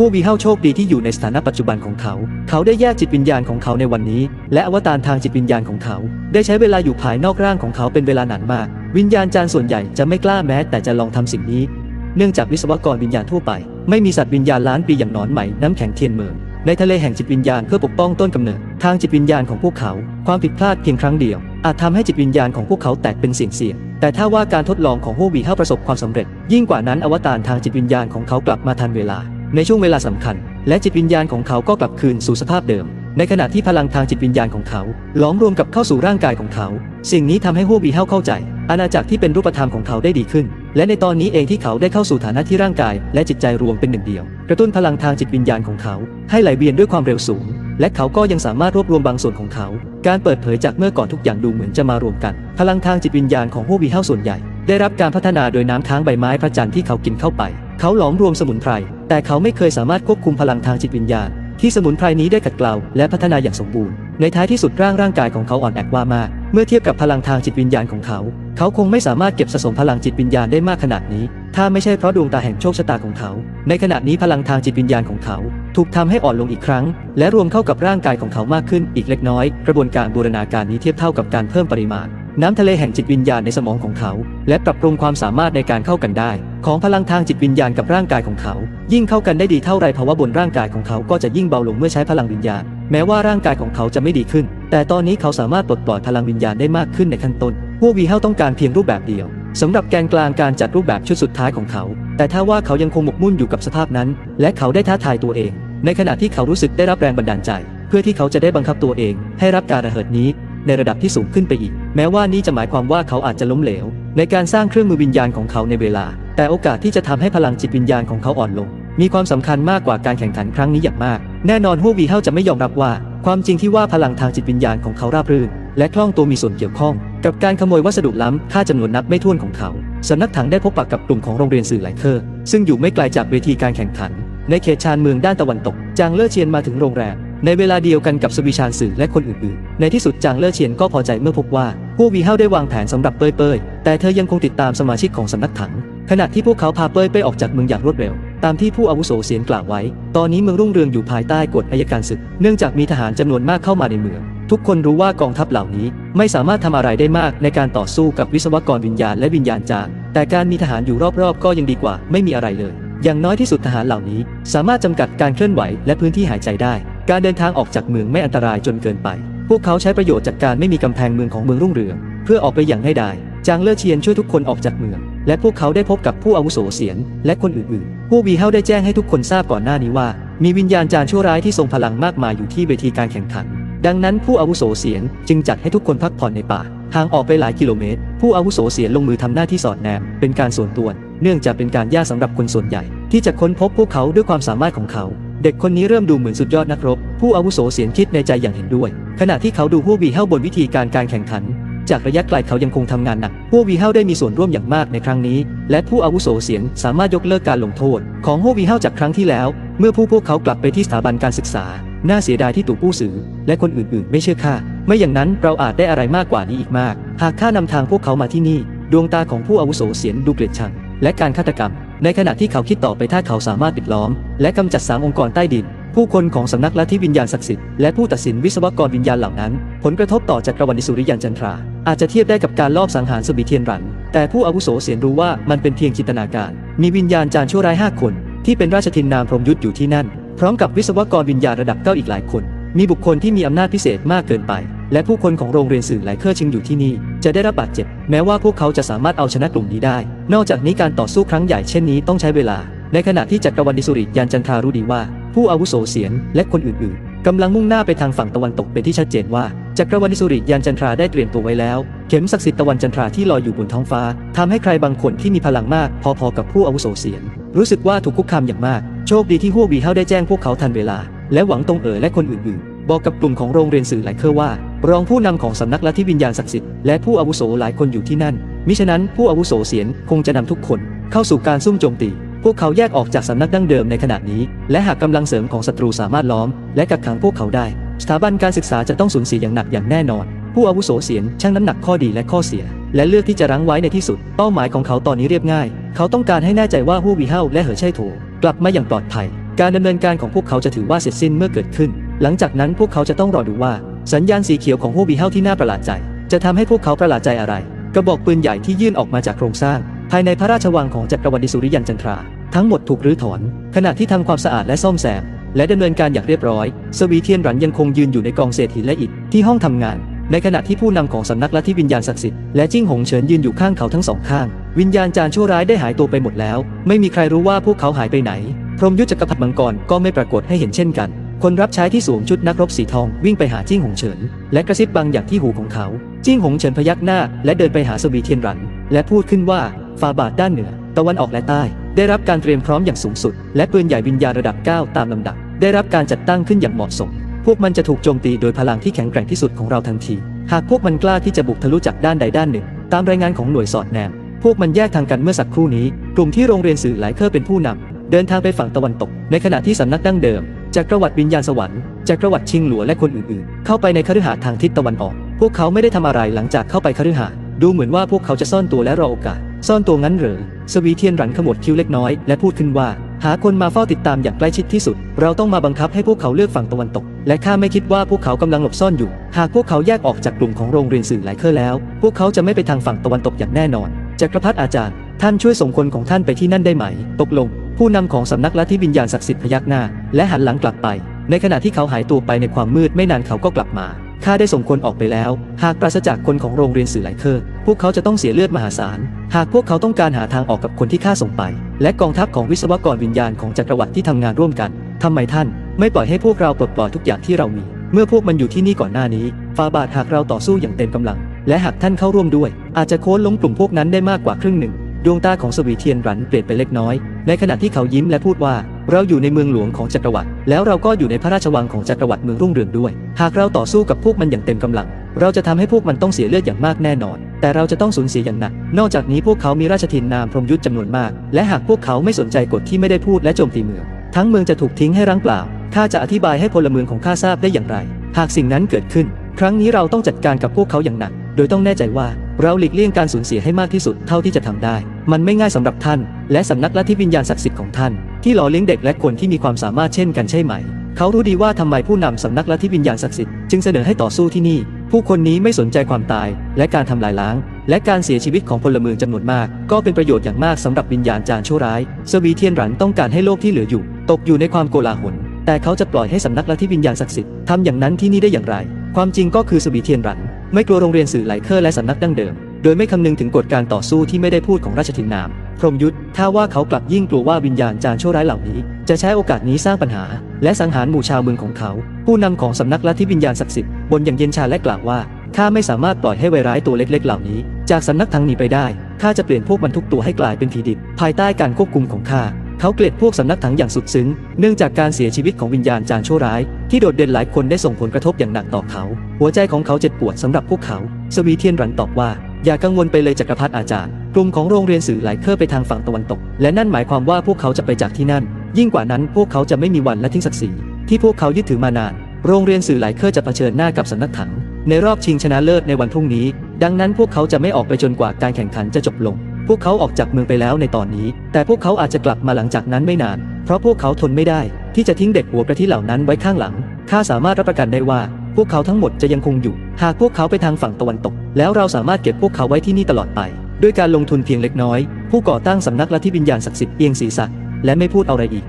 ผู้วีเฮาโชคดีที่อยู่ในสถานะปัจจุบันของเขา เขาได้แยกจิตวิญญาณของเขาในวันนี้ และอวตารทางจิตวิญญาณของเขา ได้ใช้เวลาอยู่ภายนอกร่างของเขาเป็นเวลานานมาก วิญญาณจารย์ส่วนใหญ่จะไม่กล้าแม้ แต่จะลองทำสิ่งนี้ เนื่องจากวิศวกรวิญญาณทั่วไป ไม่มีสัตว์วิญญาณล้านปีอย่างนอนไหมน้ำแข็งเทียนเมืองในทะเลแห่งจิตวิญญาณเพื่อปกป้องต้นกำเนิดทางจิตวิญญาณของพวกเขา ความผิดพลาดเพียงครั้งเดียว อาจทำให้จิตวิญญาณของพวกเขาแตกเป็นเสี่ยงๆแต่ถ้าว่าการทดลองของฮู้วีเฮาประสบความสำเร็จ ยิ่งกว่านั้นอวตารทางจิตวิญญาณของเขากลับมาทันเวลา ในช่วงเวลาสำคัญ และจิตวิญญาณของเขาก็กลับคืนสู่สภาพเดิม ในขณะที่พลังทางจิตวิญญาณของเขาหลอมรวมกับเข้าสู่ร่างกายของเขา สิ่งนี้ทำให้ฮู้วีเฮาเข้าใจ อาณาจักรที่เป็นรูปธรรมของเขาได้ดีขึ้น และในตอนนี้เองที่เขาได้เข้าสู่ฐานะที่ร่างกาย และจิตใจรวมเป็นหนึ่งเดียว กระตุ้นพลังทางจิตวิญญาณของเขา ให้ไหลเวียนด้วยความเร็วสูง และเขาก็ยังสามารถรวบรวมบางส่วนของเขา การเปิดเผยจากเมื่อก่อนทุกอย่างดูเหมือนจะมารวมกัน พลังทางจิตวิญญาณของฮู้วีเฮาส่วนใหญ่ ได้รับการพัฒนาโดยน้ำค้างใบไม้พระจันทร์ที่เขากินเข้าไป เขาหลอมรวมสมุนไพร แต่เขาไม่เคยสามารถควบคุมพลังทางจิตวิญญาณ ที่สมุนไพรนี้ได้ขัดเกลาและพัฒนาอย่างสมบูรณ์ ในท้ายที่สุดร่างร่างกายของเขาอ่อนแอว่ามาก เมื่อเทียบกับพลังทางจิตวิญญาณของเขา เขาคงไม่สามารถเก็บสะสมพลังจิตวิญญาณได้มากขนาดนี้ ถ้าไม่ใช่เพราะดวงตาแห่งโชคชะตาของเขา ในขณะนี้พลังทางจิตวิญญาณของเขา ถูกทำให้อ่อนลงอีกครั้ง และรวมเข้ากับร่างกายของเขามากขึ้นอีกเล็กน้อย กระบวนการบูรณาการนี้เทียบเท่ากับการเพิ่มปริมาณ น้ำทะเลแห่งจิตวิญญาณในสมองของเขา และปรับปรุงความสามารถในการเข้ากันได้ ของพลังทางจิตวิญญาณกับร่างกายของเขา ยิ่งเข้ากันได้ดีเท่าไรภาวะบนร่างกายของเขาก็จะยิ่งเบาลงเมื่อใช้พลังวิญญาณ แม้ว่าร่างกายของเขาจะไม่ดีขึ้น แต่ตอนนี้เขาสามารถปลดปล่อยพลังวิญญาณได้มากขึ้นในขั้นต้นพวกวีเฮาต้องการเพียงรูปแบบเดียวสำหรับแกนกลางการจัดรูปแบบชุดสุดท้ายของเขา แต่ถ้าว่าเขายังคงหมกมุ่นอยู่กับสภาพนั้น และเขาได้ท้าทายตัวเอง ในขณะที่เขารู้สึกได้รับแรงบันดาลใจ เพื่อที่เขาจะได้บังคับตัวเอง ให้รับการระเหิดนี้ ในระดับที่สูงขึ้นไปอีก แม้ว่านี้จะหมายความว่าเขาอาจจะล้มเหลว ในการสร้างเครื่องมือวิญญาณของเขาในเวลา แต่โอกาสที่จะทำให้พลังจิตวิญญาณของเขาอ่อนลง มีความสำคัญมากกว่าการแข่งขันครั้งนี้อย่างมาก แน่นอนฮู้วีเฮาจะไม่ยอมรับว่า ความจริงที่ว่าพลังทางจิตวิญญาณของเขาราบรื่น และคล่องตัวมีส่วนเกี่ยวข้อง กับการขโมยวัสดุล้ำค่าจำนวนนับไม่ถ้วนของเขาสำนักถังได้พบปะกับกลุ่มของโรงเรียนสื่อหลายเคอร์ซึ่งอยู่ไม่ไกลจากเวทีการแข่งขัน ในเขตชานเมืองด้านตะวันตก จางเล่อเชียนมาถึงโรงแรม ในเวลาเดียวกันกับสวีชานสื่อและคนอื่นๆ ในที่สุดจางเล่อเชียนก็พอใจเมื่อพบว่าพวกวีเฮาได้วางแผนสำหรับเป้ยเป้ยแต่เธอยังคงติดตามสมาชิกของสำนักถัง ขณะที่พวกเขาพาเป้ยเป้ยออกจากเมืองอย่างรวดเร็ว ตามที่ผู้อาวุโสเสียนกล่าวไว้ ตอนนี้เมืองรุ่งเรืองอยู่ภายใต้กฎอัยการศึก เนื่องจากมีทหารจำนวนมากเข้ามาในเมือง ทุกคนรู้ว่ากองทัพเหล่านี้ ไม่สามารถทำอะไรได้มากในการต่อสู้กับวิศวกรวิญญาณและวิญญาณจารย์แต่การมีทหารอยู่รอบๆ ก็ยังดีกว่า ไม่มีอะไรเลย อย่างน้อยที่สุดทหารเหล่านี้ สามารถจำกัดการเคลื่อนไหวและพื้นที่หายใจได้ การเดินทางออกจากเมืองไม่อันตรายจนเกินไป พวกเขาใช้ประโยชน์จากการไม่มีกำแพงเมืองของเมืองรุ่งเรือง เพื่อออกไปอย่างง่ายดายจางเล่อเชียนช่วยทุกคนออกจากเมือง และพวกเขาได้พบกับผู้อาวุโสเสียน และคนอื่นๆ ผู้วีเฮาได้แจ้งให้ทุกคนทราบก่อนหน้านี้ว่า มีวิญญาณจาร์ชั่วร้ายที่ทรงพลังมากมายอยู่ที่เวทีการแข่งขัน ดังนั้นผู้อาวุโสเสียนจึงจัดให้ทุกคนพักผ่อนในป่าห่างออกไปหลายกิโลเมตร ผู้อาวุโสเสียนลงมือทำหน้าที่สอดแนม เป็นการส่วนตัว เนื่องจากเป็นการยากสำหรับคนส่วนใหญ่ ที่จะค้นพบพวกเขาด้วยความสามารถของเขา เด็กคนนี้เริ่มดูเหมือนสุดยอดนักรบ ผู้อาวุโสเสียนคิดในใจอย่างเห็นด้วย ขณะที่เขาดูหัววีเฮาบนวิธีการการแข่งขัน จากระยะไกลเขายังคงทำงานหนักหัววีเฮาได้มีส่วนร่วมอย่างมากในครั้งนี้ และผู้อาวุโสเสียนสามารถยกเลิกการลงโทษ ของหัววีเฮาจากครั้งที่แล้ว เมื่อผู้พวกเขากลับไปที่สถาบันการศึกษา น่าเสียดายที่ตู่ผู้สื่อและคนอื่นๆ ไม่เชื่อข้าไม่อย่างนั้นเราอาจได้อะไรมากกว่านี้อีกมาก หากข้านำทางพวกเขามาที่นี่ ดวงตาของผู้อาวุโสเสียนดูเกลียดชังและการฆาตกรรม ในขณะที่เขาคิดต่อไปถ้าเขาสามารถปิดล้อม และกำจัดสามองค์กรใต้ดิน ผู้คนของสำนักลัทธิวิญญาณศักดิ์สิทธิ์และผู้ตัดสินวิศวกรวิญญาณเหล่านั้น ผลกระทบต่อจักรวรรดิสุริยันจันทรา อาจจะเทียบได้กับการลอบสังหารสบิเทียนรัน แต่ผู้อาวุโสเสียนรู้ว่ามันเป็นเพียงจินตนาการ มีวิญญาณจารชั่วร้ายห้าคน ที่เป็นราชทินนามพรหมยุทธอยู่ที่นั่น พร้อมกับวิศวกรวิญญาณระดับเก้าอีกหลายคน มีบุคคลที่มีอำนาจพิเศษมากเกินไป และผู้คนของโรงเรียนสื่อหลายเครือชิงอยู่ที่นี่ จะได้รับบาดเจ็บ แม้ว่าพวกเขาจะสามารถเอาชนะกลุ่มนี้ได้ นอกจากนี้การต่อสู้ครั้งใหญ่เช่นนี้ต้องใช้เวลา ในขณะที่จักรวรรดิสุริยันจันทรารู้ดีว่า ผู้อาวุโสเสียนและคนอื่นๆ กำลังมุ่งหน้าไปทางฝั่งตะวันตกเป็นที่ชัดเจนว่าจักรวรรดิสุริยันจันทราได้เตรียมตัวไว้แล้ว เข็มศักดิ์สิทธิ์ตะวันจันทราที่ลอยอยู่บนท้องฟ้าทำให้ใครบางคนที่มีพลังมาก พอๆกับผู้อาวุโสเสียน รู้สึกว่าถูกคุกคามอย่างมาก โชคดีที่ฮัววีเฮาได้แจ้งพวกเขาทันเวลา และหวังตรงเอ๋อและคนอื่นๆ บอกกับกลุ่มของโรงเรียนสื่อหลายเครือว่า รองผู้นำของสำนักลัทธิวิญญาณศักดิ์สิทธิ์และผู้อาวุโสหลายคนอยู่ที่นั่นมิฉะนั้นผู้อาวุโสเสียนคงจะนำทุกคน เข้าสู่การซุ่มโจมตี พวกเขาแยกออกจากสำนักดั้งเดิมในขณะนี้ และหากกำลังเสริมของศัตรูสามารถล้อม และกักขังพวกเขาได้ สถาบันการศึกษาจะต้องสูญเสียอย่างหนักอย่างแน่นอน ผู้อาวุโสเสียนชั่งน้ำหนักข้อดีและข้อเสีย และเลือกที่จะรั้งไว้ในที่สุด เป้าหมายของเขาตอนนี้เรียบง่าย เขาต้องการให้แน่ใจว่าฮู้วีเฮาและเหอไช่โถกลับมาอย่างปลอดภัย การดำเนินการของพวกเขาจะถือว่าเสร็จสิ้นเมื่อเกิดขึ้น หลังจากนั้นพวกเขาจะต้องรอดูว่า สัญญาณสีเขียวของโฮบีเฮลที่น่าประหลาดใจ จะทำให้พวกเขาประหลาดใจอะไร กระบอกปืนใหญ่ที่ยื่นออกมาจากโครงสร้าง ภายในพระราชวังของจักรวรรดิสุริยันจันทรา ทั้งหมดถูกรื้อถอน ขณะที่ทำความสะอาดและซ่อมแซม และดำเนินการอย่างเรียบร้อย สวีเทียนหรันยังคงยืนอยู่ในกองเศษหินและอิฐที่ห้องทำงาน ในขณะที่ผู้นำของสำนักลัทธิวิญญาณศักดิ์สิทธิ์และจิ้งหงเฉินยืนอยู่ข้างเขาทั้งสองข้าง วิญญาณจาร์ชั่วร้ายได้หายตัวไปหมดแล้ว ไม่มีใครรู้ว่าพวกเขาหายไปไหน พรหมยุทธจักรพรรดิมังกรก็ไม่ปรากฏให้เห็นเช่นกันคนรับใช้ที่สวมชุดนักรบสีทองวิ่งไปหาจิ้งหงเฉิน และกระซิบบางอย่างที่หูของเขา จิ้งหงเฉินพยักหน้า และเดินไปหาสวีเทียนรัน และพูดขึ้นว่า ฟาบาทด้านเหนือ ตะวันออกและใต้ ได้รับการเตรียมพร้อมอย่างสูงสุด และปืนใหญ่วิญญาระดับ 9 ตามลำดับ ได้รับการจัดตั้งขึ้นอย่างเหมาะสม พวกมันจะถูกโจมตีโดยพลังที่แข็งแกร่งที่สุดของเราทันที หากพวกมันกล้าที่จะบุกทะลุจากด้านใดด้านหนึ่ง ตามรายงานของหน่วยสอดแนม พวกมันแยกทางกันเมื่อสักครู่นี้ กลุ่มที่โรงเรียนสื่อหลายเคอร์เป็นผู้นำเดินทางไปฝั่งตะวันตก ในขณะที่สำนักดั้งเดิมจากประวัติวิญญาณสวรรค์จากประวัติชิงหลัวและคนอื่นๆ เข้าไปในคฤหาสน์ทางทิศตะวันออก พวกเขาไม่ได้ทำอะไรหลังจากเข้าไปคฤหาสน์ดูเหมือนว่าพวกเขาจะซ่อนตัวและรอโอกาส ซ่อนตัวงั้นเหรอสวีเทียนหรันขมวดคิ้วเล็กน้อยและพูดขึ้นว่า หาคนมาเฝ้าติดตามอย่างใกล้ชิดที่สุด เราต้องมาบังคับให้พวกเขาเลือกฝั่งตะวันตก และข้าไม่คิดว่าพวกเขากำลังหลบซ่อนอยู่ หากพวกเขาแยกออกจากกลุ่มของโรงเรียนสื่อหลายเคอร์แล้ว พวกเขาจะไม่ไปทางฝั่งตะวันตกอย่างแน่นอนจักรพรรดิอาจารย์ ท่านช่วยส่งคนของท่านไปที่นั่นได้ไหม ตกลง ผู้นำของสำนักลัทธิวิญญาณศักดิ์สิทธิ์พยักหน้า และหันหลังกลับไป ในขณะที่เขาหายตัวไปในความมืดไม่นานเขาก็กลับมา ข้าได้ส่งคนออกไปแล้ว หากปราศจากคนของโรงเรียนสื่อหลายเคอร์พวกเขาจะต้องเสียเลือดมหาศาล หากพวกเขาต้องการหาทางออกกับคนที่ข้าส่งไป และกองทัพของวิศวกรวิญญาณของจักรวรรดิที่ทำงานร่วมกันทำไมท่าน ไม่ปล่อยให้พวกเราปลดปล่อยทุกอย่างที่เรามี เมื่อพวกมันอยู่ที่นี่ก่อนหน้านี้ฟาบาทหากเราต่อสู้อย่างเต็มกำลัง และหากท่านเข้าร่วมด้วย อาจจะโค่นล้มกลุ่มพวกนั้นได้มากกว่าครึ่งหนึ่ง ดวงตาของสวีเทียนรันเปลี่ยนไปเล็กน้อย ในขณะที่เขายิ้มและพูดว่า เราอยู่ในเมืองหลวงของจักรวรรดิแล้วเราก็อยู่ในพระราชวังของจักรวรรดิเมืองรุ่งเรืองด้วย หากเราต่อสู้กับพวกมันอย่างเต็มกำลัง เราจะทำให้พวกมันต้องเสียเลือดอย่างมากแน่นอน แต่เราจะต้องสูญเสียอย่างหนัก นอกจากนี้พวกเขามีราชทินนามพรมยุทธจำนวนมาก และหากพวกเขาไม่สนใจกฎที่ไม่ได้พูดและโจมตีเมือง ทั้งเมืองจะถูกทิ้งให้ร้างเปล่าข้าจะอธิบายให้พลเมืองของข้าทราบได้อย่างไร หากสิ่งนั้นเกิดขึ้น ครั้งนี้เราต้องจัดการกับพวกเขาอย่างหนัก โดยต้องแน่ใจว่า เราหลีกเลี่ยงการสูญเสียให้มากที่สุดเท่าที่จะทำได้ มันไม่ง่ายสำหรับท่าน และสำนักลัทธิวิญญาณศักดิ์สิทธิ์ของท่าน ที่หล่อเลี้ยงเด็กและคนที่มีความสามารถเช่นกันใช่ไหม เขารู้ดีว่าทำไมผู้นำสำนักลัทธิวิญญาณศักดิ์สิทธิ์จึงเสนอให้ต่อสู้ที่นี่ ผู้คนนี้ไม่สนใจความตาย และการทำลายล้าง และการเสียชีวิตของพลเมืองจำนวนมาก ก็เป็นประโยชน์อย่างมากสำหรับวิญญาณจารชั่วร้ายสวีเทียนหรันต้องการให้โลกที่เหลืออยู่ ตกอยู่ในความโกลาหลแต่เขาจะปล่อยให้สำนักลัทธิวิญญาณศักดิ์สิทธิ์ทำอย่างนั้นที่นี่ได้อย่างไร ความจริงก็คือสวีเทียนหรัน ไม่กลัวโรงเรียนสื่อไหลเคอร์และสำนักดั้งเดิม โดยไม่คำนึงถึงกฎการต่อสู้ที่ไม่ได้พูดของราชทินนาม พรหมยุทธ์ถ้าว่าเขากลับยิ่งกลัวว่าวิญญาณจารย์ชั่วร้ายเหล่านี้ จะใช้โอกาสนี้สร้างปัญหา และสังหารหมู่ชาวเมืองของเขา ผู้นำของสำนักลัทธิวิญญาณศักดิ์สิทธิ์บนอย่างเย็นชาและกล่าวว่าข้าไม่สามารถปล่อยให้ไวร้ายตัวเล็ก ๆ เหล่านี้ จากสำนักทางนี้ไปได้ข้าจะเปลี่ยนพวกมันทุกตัวให้กลายเป็นผีดิบภายใต้การควบคุมของข้า เขาเกลียดพวกสำนักถังอย่างสุดซึ้ง เนื่องจากการเสียชีวิตของวิญญาณจารย์ชั่วร้าย ที่โดดเด่นหลายคนได้ส่งผลกระทบอย่างหนักต่อเขา หัวใจของเขาเจ็บปวดสำหรับพวกเขา สวีเทียนรันตอบว่า อย่ากังวลไปเลยจักรพรรดิอาจารย์ กลุ่มของโรงเรียนสื่อหลายเคอร์ไปทางฝั่งตะวันตก และนั่นหมายความว่าพวกเขาจะไปจากที่นั่น ยิ่งกว่านั้นพวกเขาจะไม่มีวันและทิ้งศักดิ์ศรีที่พวกเขายึดถือมานาน โรงเรียนสื่อหลายเคอร์จะเผชิญหน้ากับสำนักถัง ในรอบชิงชนะเลิศในวันพรุ่งนี้ ดังนั้นพวกเขาจะไม่ออกไปจนกว่าการแข่งขันจะจบลง พวกเขาออกจากเมืองไปแล้วในตอนนี้ แต่พวกเขาอาจจะกลับมาหลังจากนั้นไม่นาน เพราะพวกเขาทนไม่ได้ ที่จะทิ้งเด็กหัวกระทิเหล่านั้นไว้ข้างหลัง ข้าสามารถรับประกันได้ว่า พวกเขาทั้งหมดจะยังคงอยู่ หากพวกเขาไปทางฝั่งตะวันตก แล้วเราสามารถเก็บพวกเขาไว้ที่นี่ตลอดไป ด้วยการลงทุนเพียงเล็กน้อย ผู้ก่อตั้งสำนักลัทธิวิญญาณศักดิ์สิทธิ์เอียงศีรษะและไม่พูดอะไรอีก